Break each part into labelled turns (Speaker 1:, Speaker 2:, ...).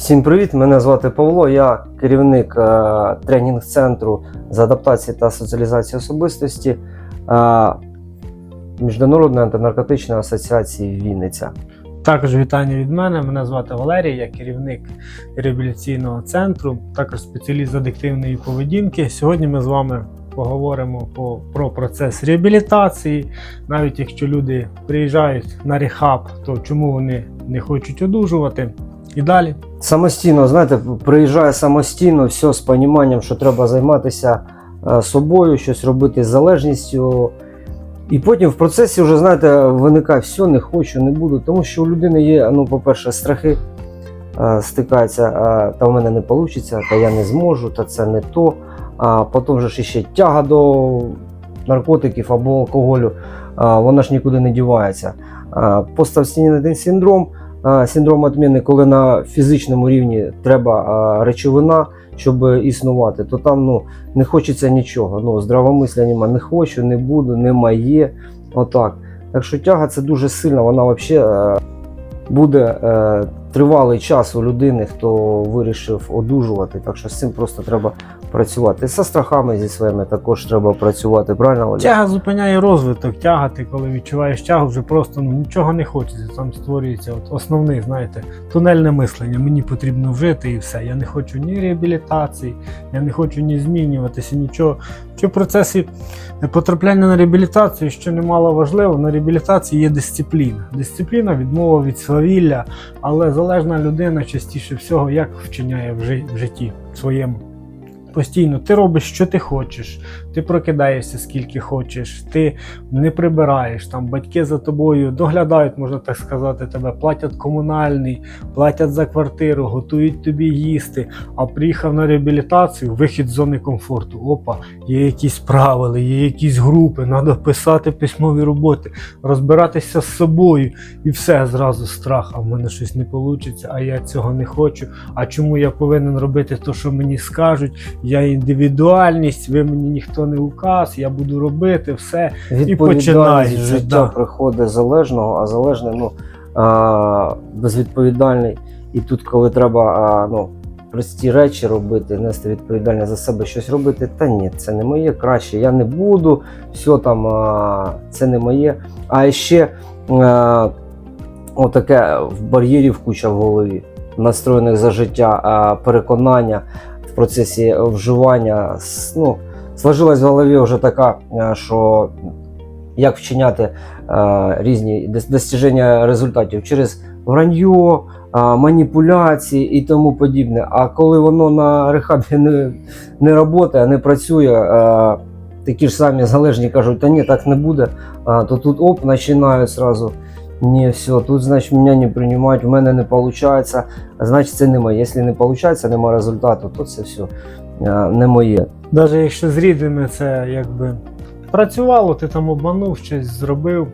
Speaker 1: Всім привіт! Мене звати Павло. Я керівник е, тренінг-центру з адаптації та соціалізації особистості е, Міжнародної антинаркотичної асоціації Вінниця.
Speaker 2: Також вітання від мене. Мене звати Валерій, я керівник реабілітаційного центру, також спеціаліст з адиктивної поведінки. Сьогодні ми з вами поговоримо по, про процес реабілітації. Навіть якщо люди приїжджають на рехаб, то чому вони не хочуть одужувати? І далі.
Speaker 1: Самостійно, знаєте, приїжджає самостійно, все з розумінням, що треба займатися е, собою, щось робити з залежністю. І потім в процесі вже, знаєте, виникає все, не хочу, не буду. Тому що у людини є, ну, по-перше, страхи е, стикаються, е, та в мене не вийде, та я не зможу, та це не то. А потім же ж ще тяга до наркотиків або алкоголю, а, вона ж нікуди не дівається. А, Поставстійний синдром, а, синдром відміни, коли на фізичному рівні треба речовина, щоб існувати, то там ну, не хочеться нічого. Ну, здравомисля нема, не хочу, не буду, не моє. Отак. Так що тяга це дуже сильна, вона взагалі буде е, тривалий час у людини, хто вирішив одужувати. Так що з цим просто треба працювати. Зі страхами зі своїми також треба працювати. Правильно Оля?
Speaker 2: Тяга зупиняє розвиток. Тяга, ти коли відчуваєш тягу, вже просто ну, нічого не хочеться. Там створюється от основний, знаєте, тунельне мислення. Мені потрібно вжити і все. Я не хочу ні реабілітації, я не хочу ні змінюватися, нічого. Чи в процесі потрапляння на реабілітацію, що немало важливо, на реабілітації є дисципліна. Дисципліна, відмова від свавілля, але залежна людина частіше всього як вчиняє в жи- в житті своєму. Постійно ти робиш, що ти хочеш, ти прокидаєшся скільки хочеш, ти не прибираєш, там батьки за тобою доглядають, можна так сказати, тебе, платять комунальний, платять за квартиру, готують тобі їсти. А приїхав на реабілітацію, вихід з зони комфорту. Опа, є якісь правила, є якісь групи, треба писати письмові роботи, розбиратися з собою, і все зразу страх. А в мене щось не вийде, а я цього не хочу. А чому я повинен робити те, що мені скажуть? Я індивідуальність, ви мені ніхто не указ, я буду робити все.
Speaker 1: Відповідальність
Speaker 2: починаєш
Speaker 1: життя
Speaker 2: да.
Speaker 1: приходить залежного, а залежний ну, а, безвідповідальний. І тут, коли треба а, ну, прості речі робити, нести відповідальність за себе, щось робити, та ні, це не моє краще, я не буду, все там а, це не моє. А ще а, отаке в бар'єрів куча в голові, настроєних за життя, а, переконання в процесі вживання. Ну, сложилась в голові вже така, е, що як вчиняти е, різні дос- достиження результатів через враньо, е, маніпуляції і тому подібне. А коли воно на рехабі не, не працює, не працює, такі ж самі залежні кажуть, та ні, так не буде, то тут оп, починають сразу. Ні, все, тут, значить, мене не приймають, в мене не виходить, значить це не моє. Якщо не виходить, немає результату, то це все не моє.
Speaker 2: Навіть якщо з рідними це якби працювало, ти там обманув щось, зробив.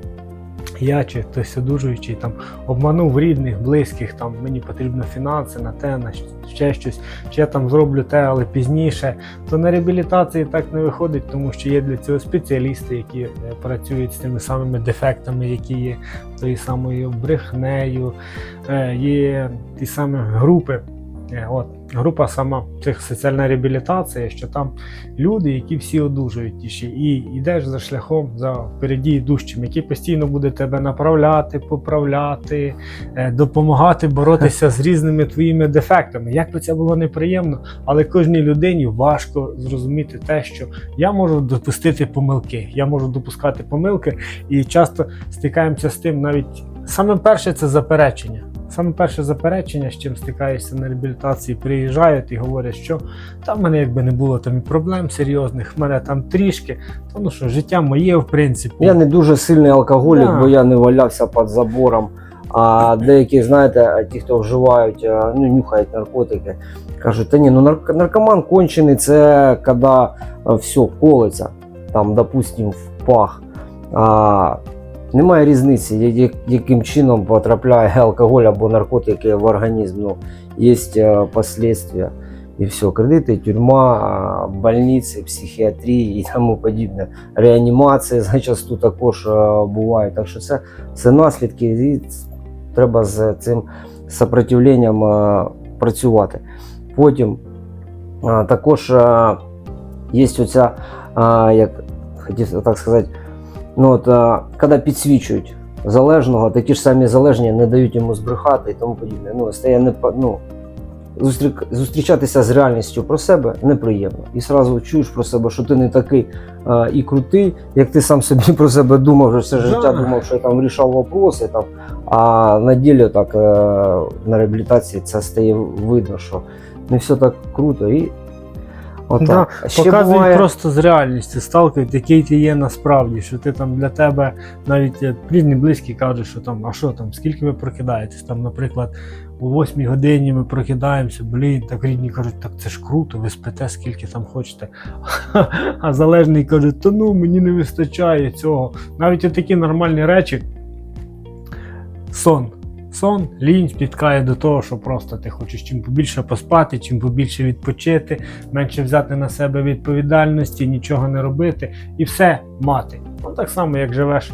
Speaker 2: Я чи хтось одужуючий там обманув рідних, близьких, там мені потрібно фінанси на те, на ще щось, чи я там зроблю те, але пізніше, то на реабілітації так не виходить, тому що є для цього спеціалісти, які е, працюють з тими самими дефектами, які є тою самою брехнею, е, є ті самі групи. Е, От група сама цих реабілітація, що там люди, які всі одужують тіші, і йдеш за шляхом за впереді йдущим, який постійно буде тебе направляти, поправляти, е, допомагати боротися з різними твоїми дефектами. Як би це було неприємно, але кожній людині важко зрозуміти те, що я можу допустити помилки, я можу допускати помилки, і часто стикаємося з тим навіть саме перше це заперечення. Саме перше заперечення, з чим стикаєшся на реабілітації, приїжджають і говорять, що там в мене якби не було там і проблем серйозних, в мене там трішки. Та ну що, життя моє, в принципі.
Speaker 1: Я не дуже сильний алкоголік,
Speaker 2: Да.
Speaker 1: бо я не валявся під забором. А деякі, знаєте, ті, хто вживають, е, ну, нюхають наркотики, кажуть, та ні, ну нарк- наркоман кончений, це коли все колиться, там, допустим, в пах. А, немає різниці, яким чином потрапляє алкоголь або наркотики в організм. Ну, є е, последствия. І все, кредити, тюрма, больниці, психіатрії і тому подібне реанімації зачасту також е, бувають. Так що це, це наслідки, і треба з цим сопротивленням е, працювати. Потім також є оця, як хотів так сказати, ну от, а, коли підсвічують залежного, такі ж самі залежні не дають йому збрехати і тому подібне. Ну, стає не, ну, зустрічатися з реальністю про себе неприємно. І сразу чуєш про себе, що ти не такий а, і крутий, як ти сам собі про себе думав, що все життя думав, що я там вирішав вопроси. Там, а на ділі так е, на реабілітації це стає видно, що не все так круто. І.
Speaker 2: Да, Показують
Speaker 1: буває-
Speaker 2: просто з реальністю, сталкують, який ти є насправді, що ти там для тебе навіть е, рідні близькі кажуть, що там, а що там, скільки ви прокидаєтесь? Там, наприклад, о 8 годині ми прокидаємося, блін, так рідні кажуть, так це ж круто, ви спите скільки там хочете. А залежний каже, та ну мені не вистачає цього. Навіть такі нормальні речі. Сон. Сон, лінь спіткає до того, що просто ти хочеш чим побільше поспати, чим побільше відпочити, менше взяти на себе відповідальності, нічого не робити і все мати. Ну, так само, як живеш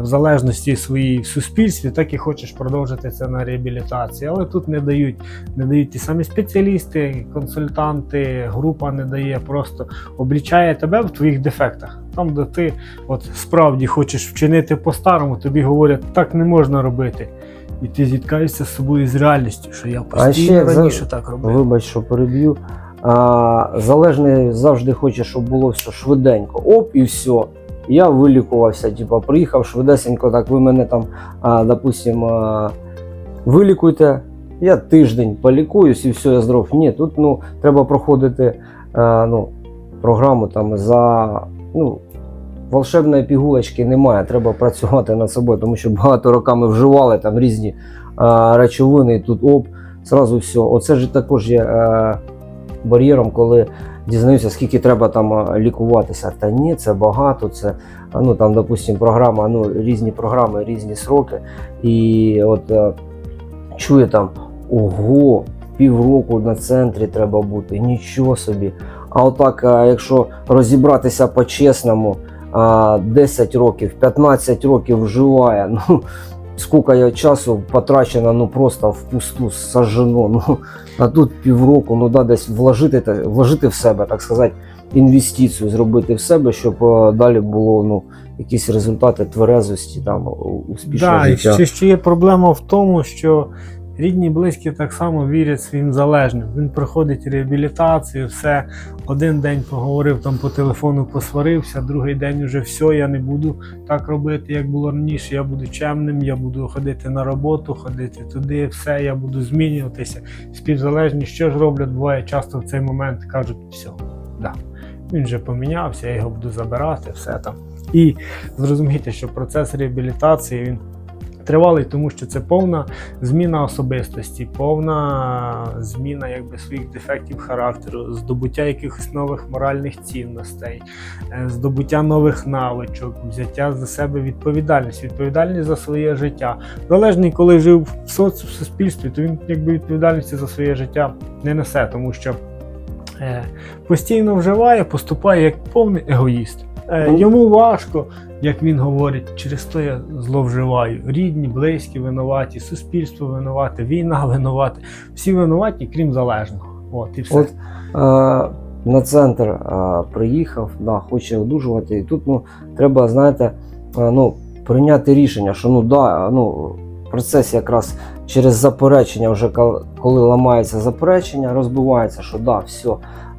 Speaker 2: в залежності своїй в суспільстві, так і хочеш продовжити це на реабілітації. Але тут не дають, не дають ті самі спеціалісти, консультанти, група не дає, просто облічає тебе в твоїх дефектах. Там, де ти от справді хочеш вчинити по-старому, тобі говорять, так не можна робити. І ти зіткаєшся з собою з реальністю, що я постійно
Speaker 1: ще за-
Speaker 2: раніше так робив.
Speaker 1: Вибач, що переб'ю. А, залежний завжди хоче, щоб було все швиденько. Оп, і все. Я вилікувався, типа, приїхав швидесенько, так ви мене там, а, допустим, а, вилікуйте. Я тиждень полікуюсь і все, я здоров. Ні, тут ну, треба проходити а, ну, програму там за. Ну, волшебної пігулочки немає, треба працювати над собою, тому що багато роками вживали там різні а, речовини, і тут оп, зразу все. Оце ж також є е, бар'єром, коли дізнаюся, скільки треба там лікуватися. Та ні, це багато. Це ну там, допустим, програма, ну різні програми, різні сроки. І от е, чує там ого, півроку на центрі треба бути, нічого собі. А отак, якщо розібратися по-чесному, 10 років, 15 років вживає. Ну, скільки я часу потрачено, ну просто впусту сожжено. Ну, а тут півроку, ну да, десь вложити, вложити в себе, так сказати, інвестицію зробити в себе, щоб е, далі було ну, якісь результати тверезості, там, успішного
Speaker 2: Да,
Speaker 1: життя.
Speaker 2: ще, ще є проблема в тому, що рідні близькі так само вірять своїм залежним. Він проходить реабілітацію, все один день поговорив там по телефону, посварився, другий день уже все, я не буду так робити, як було раніше. Я буду чемним, я буду ходити на роботу, ходити туди, все, я буду змінюватися. Співзалежні, що ж роблять, буває часто в цей момент кажуть, все, да. Він вже помінявся, я його буду забирати, все там. І зрозумійте, що процес реабілітації він тривалий, тому що це повна зміна особистості, повна зміна якби своїх дефектів характеру, здобуття якихось нових моральних цінностей, е, здобуття нових навичок, взяття за себе відповідальність, відповідальність за своє життя. Залежний, коли жив в соц в суспільстві, то він якби відповідальності за своє життя не несе, тому що е, постійно вживає, поступає як повний егоїст. Е,
Speaker 1: Ну.
Speaker 2: йому важко, як він говорить, через то я зловживаю. Рідні, близькі винуваті, суспільство винувате, війна винувата. Всі винуваті, крім залежного. От і все.
Speaker 1: От е, на центр е, приїхав, да, хоче одужувати. І тут ну, треба, знаєте, е, ну, прийняти рішення, що ну, да, ну, процес якраз через заперечення, вже коли ламається заперечення, розбивається, що да, все,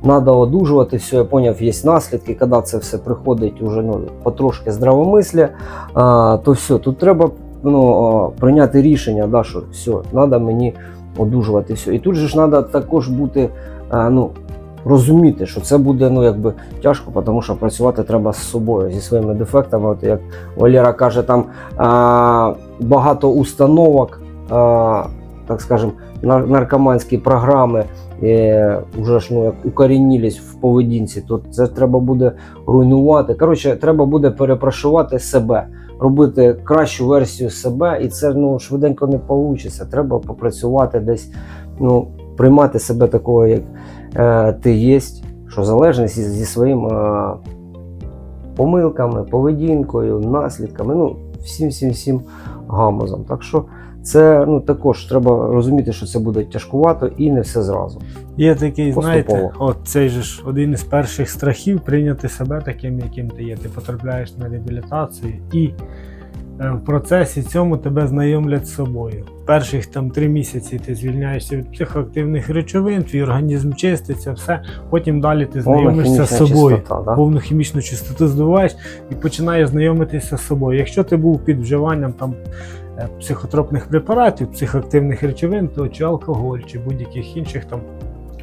Speaker 1: треба одужувати, все, я поняв, є наслідки, коли це все приходить уже ну, потрошки здравомислля, а, то все, тут треба ну, прийняти рішення, да, що все, треба мені одужувати. Все. І тут же ж треба також бути, ну, розуміти, що це буде ну, якби, тяжко, тому що працювати треба з собою, зі своїми дефектами. От, як Валера каже, там а, багато установок, а, так скажем, нар- наркоманські програми е, вже ж ну, укорінілись в поведінці, то це треба буде руйнувати. Коротше, треба буде перепрошувати себе, робити кращу версію себе, і це ну, швиденько не вийде. Треба попрацювати десь, ну, приймати себе такого, як е, ти є, що залежність зі своїм е, помилками, поведінкою, наслідками, ну, всім всім всім гамузом. Так що Це ну також треба розуміти, що це буде тяжкувато і не все зразу.
Speaker 2: Є такий, знаєте,
Speaker 1: Поступово.
Speaker 2: от цей же ж один із перших страхів прийняти себе таким, яким ти є. Ти потрапляєш на реабілітацію і в процесі цьому тебе знайомлять з собою. Перших там три місяці ти звільняєшся від психоактивних речовин, твій організм чиститься, все. Потім далі ти
Speaker 1: Повна
Speaker 2: знайомишся з собою.
Speaker 1: чистота, да?
Speaker 2: повну хімічну чистоту здобуваєш і починаєш знайомитися з собою. Якщо ти був під вживанням там е, психотропних препаратів, психоактивних речовин, то чи алкоголь, чи будь-яких інших там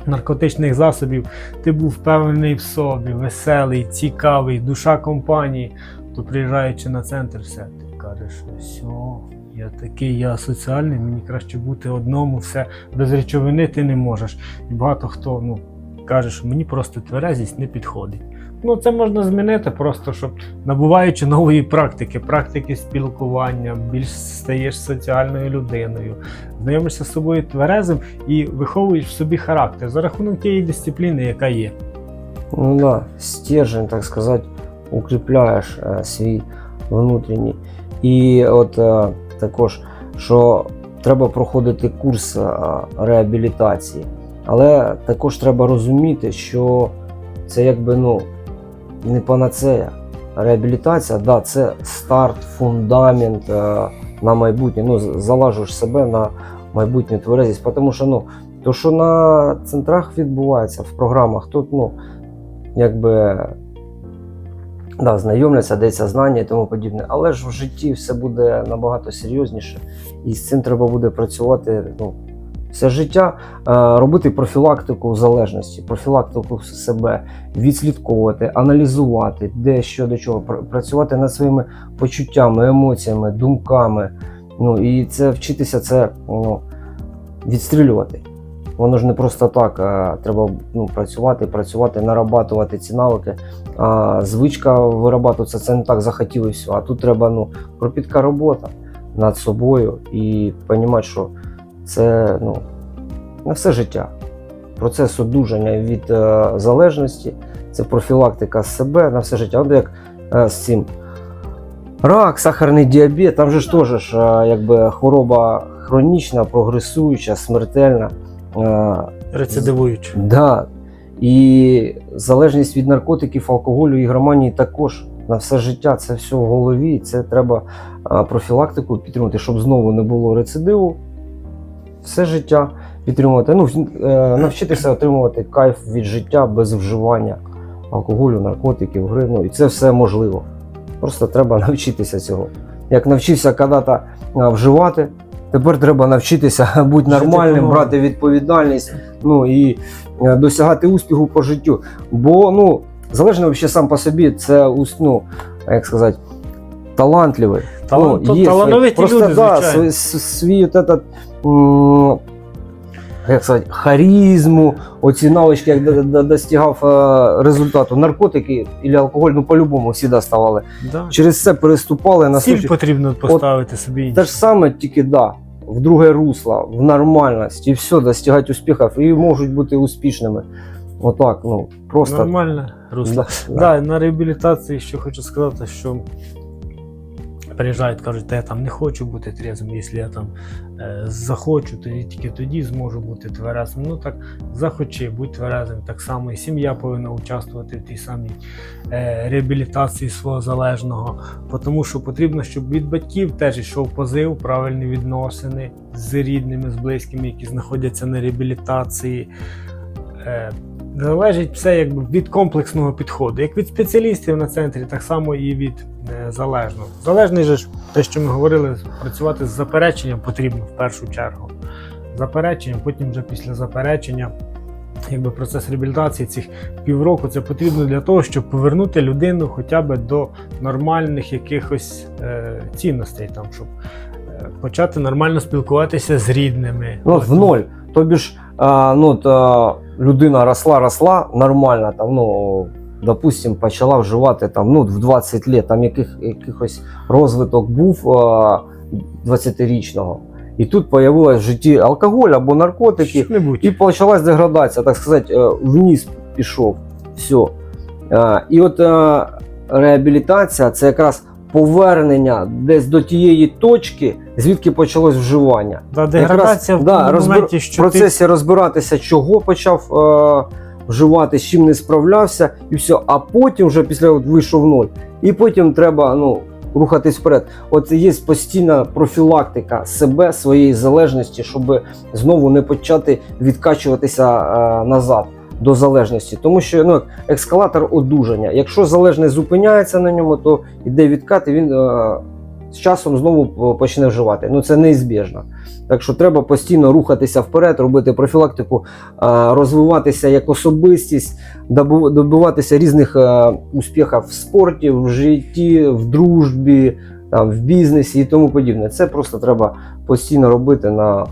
Speaker 2: наркотичних засобів, ти був впевнений в собі, веселий, цікавий, душа компанії, то приїжджаючи на центр, все, ти кажеш, все. Я такий, я соціальний, мені краще бути одному, все без речовини ти не можеш. І багато хто ну, каже, що мені просто тверезість не підходить. Ну, це можна змінити, просто щоб набуваючи нової практики, практики спілкування, більш стаєш соціальною людиною, знайомишся з собою тверезим і виховуєш в собі характер за рахунок тієї дисципліни, яка є.
Speaker 1: Ну да, стержень, так сказати, укріпляєш е, свій внутрішній. І от е, також, що треба проходити курс е, реабілітації. Але також треба розуміти, що це якби ну, не панацея. Реабілітація, да, це старт, фундамент е, на майбутнє. Ну, залажуєш себе на майбутню тверезість. Тому що ну, то, що на центрах відбувається в програмах, тут ну, якби да, знайомляться, дається знання і тому подібне. Але ж в житті все буде набагато серйозніше, і з цим треба буде працювати ну, все життя, е, робити профілактику залежності, профілактику себе, відслідковувати, аналізувати, де що до чого, працювати над своїми почуттями, емоціями, думками. Ну і це вчитися це ну, відстрілювати. Воно ж не просто так. Треба ну, працювати, працювати, нарабатувати ці навики. А, звичка вирабатуватися, це не так захотіло і все. А тут треба ну, кропітка робота над собою і розуміти, що це ну, на все життя. Процес одужання від е, залежності, це профілактика себе на все життя. От як е, з цим рак, сахарний діабет, там же ж теж е, якби хвороба хронічна, прогресуюча, смертельна. Е,
Speaker 2: Рецидивуючи.
Speaker 1: Да. І залежність від наркотиків, алкоголю і громанії також на все життя. Це все в голові. Це треба профілактику підтримувати, щоб знову не було рецидиву. Все життя підтримувати. Ну, е, навчитися отримувати кайф від життя без вживання алкоголю, наркотиків, гри. Ну, і це все можливо. Просто треба навчитися цього. Як навчився когда-то вживати, тепер треба навчитися бути нормальним, брати відповідальність ну і е, досягати успіху по життю. Бо ну, залежно взагалі сам по собі, це ну, як сказати, талантливий.
Speaker 2: Талант,
Speaker 1: Ну, є
Speaker 2: талановиті
Speaker 1: свої-
Speaker 2: люди,
Speaker 1: просто, да,
Speaker 2: звичайно.
Speaker 1: свій, свій от этот, як сказати, харизму, оці навички, як до- до- достигав е, результату. Наркотики і алкоголь, ну по-любому всі доставали.
Speaker 2: Да.
Speaker 1: Через це переступали на
Speaker 2: Ціль
Speaker 1: случай.
Speaker 2: потрібно поставити собі.
Speaker 1: Те ж саме, тільки да, в друге русло, в нормальність, і все, достигати успіхів, і можуть бути успішними. Отак, ну, просто.
Speaker 2: Нормально, русло.
Speaker 1: Да, да.
Speaker 2: Да, на реабілітації ще хочу сказати, що приїжджають, кажуть, та я там не хочу бути трезвим, якщо я там е, захочу, то я тільки тоді зможу бути тверезим. Ну так захочи, будь тверезим. Так само і сім'я повинна участвувати в тій самій е, реабілітації свого залежного. Тому що потрібно, щоб від батьків теж йшов позив, правильні відносини з рідними, з близькими, які знаходяться на реабілітації. Е, залежить все якби від комплексного підходу. Як від спеціалістів на центрі, так само і від е, залежного. Залежний же ж, те, що ми говорили, працювати з запереченням потрібно в першу чергу. Запереченням, потім вже після заперечення. Якби процес реабілітації цих півроку це потрібно для того, щоб повернути людину хоча б до нормальних якихось е, цінностей, там, щоб е, почати нормально спілкуватися з рідними.
Speaker 1: Ну, в ноль. Тобі ж а, ну, от, а, людина росла, росла нормально, там, ну, допустим, почала вживати там, ну, в 20 лет, там яких, якихось розвиток був 20-річного. І тут появилось в житті алкоголь або наркотики, і почалась деградація, так сказати, е, вниз пішов. Все. І от е, реабілітація це якраз повернення десь до тієї точки, звідки почалось вживання.
Speaker 2: Да, деградація в
Speaker 1: да, розбир-
Speaker 2: моменті,
Speaker 1: в
Speaker 2: що
Speaker 1: процесі розбиратися, чого почав е, вживати, з чим не справлявся, і все. А потім вже після от вийшов ноль. І потім треба ну, рухатись вперед. От є постійна профілактика себе, своєї залежності, щоб знову не почати відкачуватися е, назад. До залежності, тому що ну, ескалатор одужання. Якщо залежний зупиняється на ньому, то йде відкат, і він е, з часом знову почне вживати. Ну це неізбіжно. Так що треба постійно рухатися вперед, робити профілактику, е, розвиватися як особистість, добиватися різних е, успіхів в спорті, в житті, в дружбі, там, в бізнесі і тому подібне. Це просто треба постійно робити на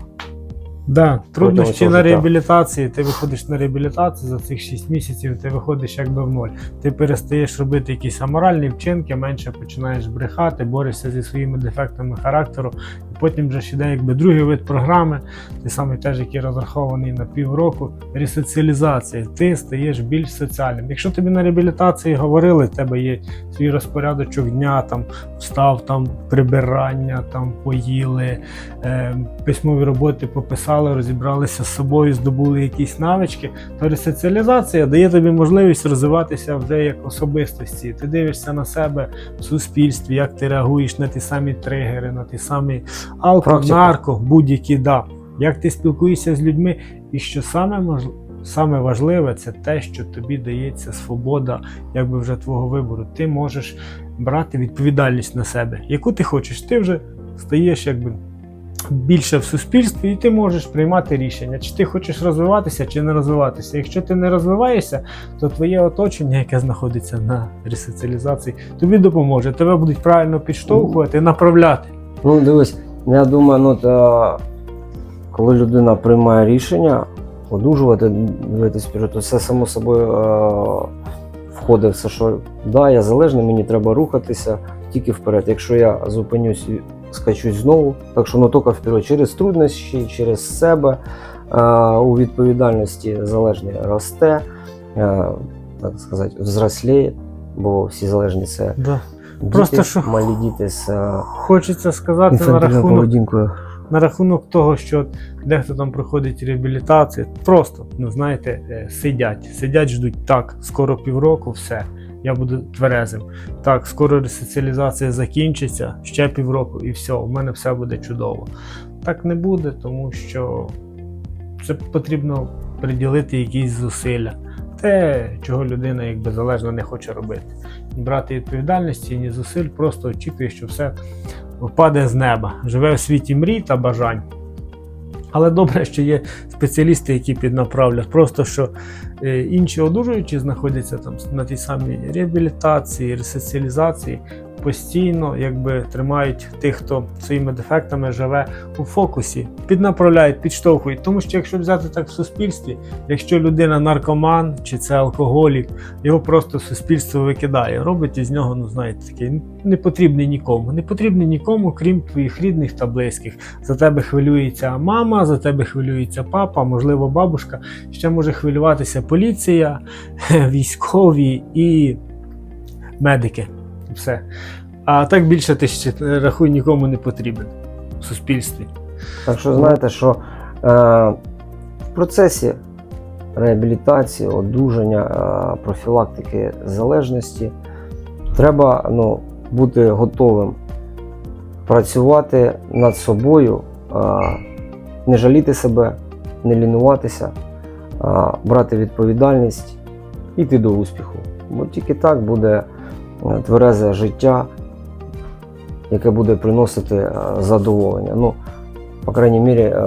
Speaker 2: Да, труднощі на реабілітації. Ти виходиш на реабілітацію за цих 6 місяців, ти виходиш якби в ноль. Ти перестаєш робити якісь аморальні вчинки, менше починаєш брехати, борешся зі своїми дефектами характеру. Потім вже ж іде якби другий вид програми, той самий теж, який розрахований на півроку, ресоціалізація. Ти стаєш більш соціальним. Якщо тобі на реабілітації говорили, в тебе є свій розпорядочок дня, там встав, там прибирання, там поїли, е, письмові роботи пописали, розібралися з собою, здобули якісь навички, то ресоціалізація дає тобі можливість розвиватися вже як особистості. Ти дивишся на себе в суспільстві, як ти реагуєш на ті самі тригери, на ті самі
Speaker 1: Практика.
Speaker 2: нарко, будь-які да. Як ти спілкуєшся з людьми, і що саме мож... Саме важливе це те, що тобі дається свобода, якби вже твого вибору. Ти можеш брати відповідальність на себе, яку ти хочеш. Ти вже стаєш якби більше в суспільстві, і ти можеш приймати рішення, чи ти хочеш розвиватися, чи не розвиватися. Якщо ти не розвиваєшся, то твоє оточення, яке знаходиться на ресоціалізації, тобі допоможе. Тебе будуть правильно підштовхувати, направляти.
Speaker 1: Ну, дивись, я думаю, ну та, коли людина приймає рішення одужувати, дивитись вперед, то все само собою е, входить все, що да, я залежний, мені треба рухатися тільки вперед. Якщо я зупинюсь скачусь знову, так що ну тільки вперед через труднощі, через себе е, у відповідальності залежний росте, е, так сказати, взросліє, бо всі залежні це
Speaker 2: Да.
Speaker 1: Діти,
Speaker 2: Просто що-
Speaker 1: малі діти з е,
Speaker 2: Хочеться сказати на рахунок на рахунок того, що дехто там проходить реабілітацію, просто, ну знаєте, е, сидять, сидять, ждуть так, скоро півроку, все. Я буду тверезим. Так, скоро ресоціалізація закінчиться, ще півроку, і все, у мене все буде чудово. Так не буде, тому що це потрібно приділити якісь зусилля. Те, чого людина якби залежно не хоче робити. Брати відповідальності, ні зусиль, просто очікує, що все впаде з неба, живе в світі мрій та бажань. Але добре, що є спеціалісти, які піднаправлять. Просто що е, інші одужуючі знаходяться там на тій самій реабілітації, ресоціалізації, постійно якби тримають тих, хто своїми дефектами живе у фокусі, піднаправляють, підштовхують. Тому що якщо взяти так в суспільстві, якщо людина наркоман чи це алкоголік, його просто суспільство викидає, робить із нього, ну знаєте, такий не потрібний нікому, не потрібний нікому, крім твоїх рідних та близьких. За тебе хвилюється мама, за тебе хвилюється папа, можливо, бабушка. Ще може хвилюватися поліція, військові і медики. Все. А так більше ти ще рахуй нікому не потрібен в суспільстві.
Speaker 1: Так що знаєте, що е, в процесі реабілітації, одужання, е, профілактики залежності треба ну, бути готовим працювати над собою, е, не жаліти себе, не лінуватися, е, брати відповідальність і йти до успіху. Бо тільки так буде е, тверезе життя, яке буде приносити е, задоволення. Ну, по крайній мірі, е,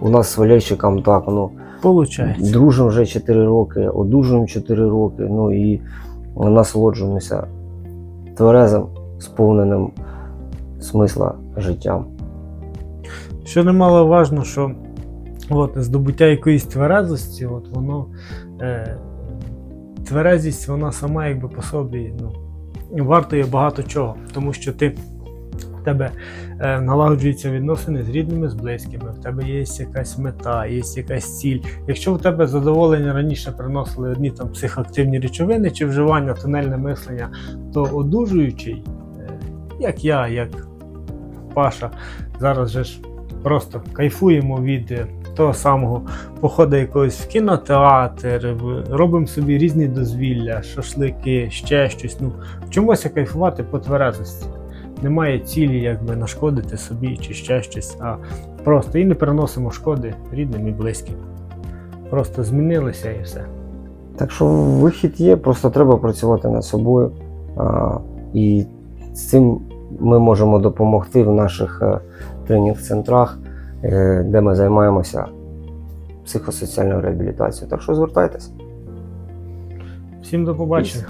Speaker 1: у нас з Валерчиком так, ну,
Speaker 2: Получається.
Speaker 1: дружимо вже 4 роки, одужуємо 4 роки, ну і насолоджуємося тверезим, сповненим смисла життям.
Speaker 2: Що немало важно, що от, здобуття якоїсь тверезості, от воно е, тверезість, вона сама якби по собі ну, вартує багато чого, тому що ти в тебе е, налагоджуються відносини з рідними, з близькими, в тебе є якась мета, є якась ціль. Якщо в тебе задоволення раніше приносили одні там психоактивні речовини чи вживання, тунельне мислення, то одужуючий. е, як я, як Паша. Зараз же ж просто кайфуємо від е, того самого походу якогось в кінотеатр, робимо собі різні дозвілля, шашлики, ще щось. Ну, вчимося кайфувати по тверезості. Немає цілі, якби нашкодити собі чи ще щось, а просто і не переносимо шкоди рідним і близьким. Просто змінилися і все.
Speaker 1: Так що вихід є, просто треба працювати над собою. А, і з цим ми можемо допомогти в наших е, тренінг-центрах, е, де ми займаємося психосоціальною реабілітацією. Так що звертайтеся.
Speaker 2: Всім до побачення.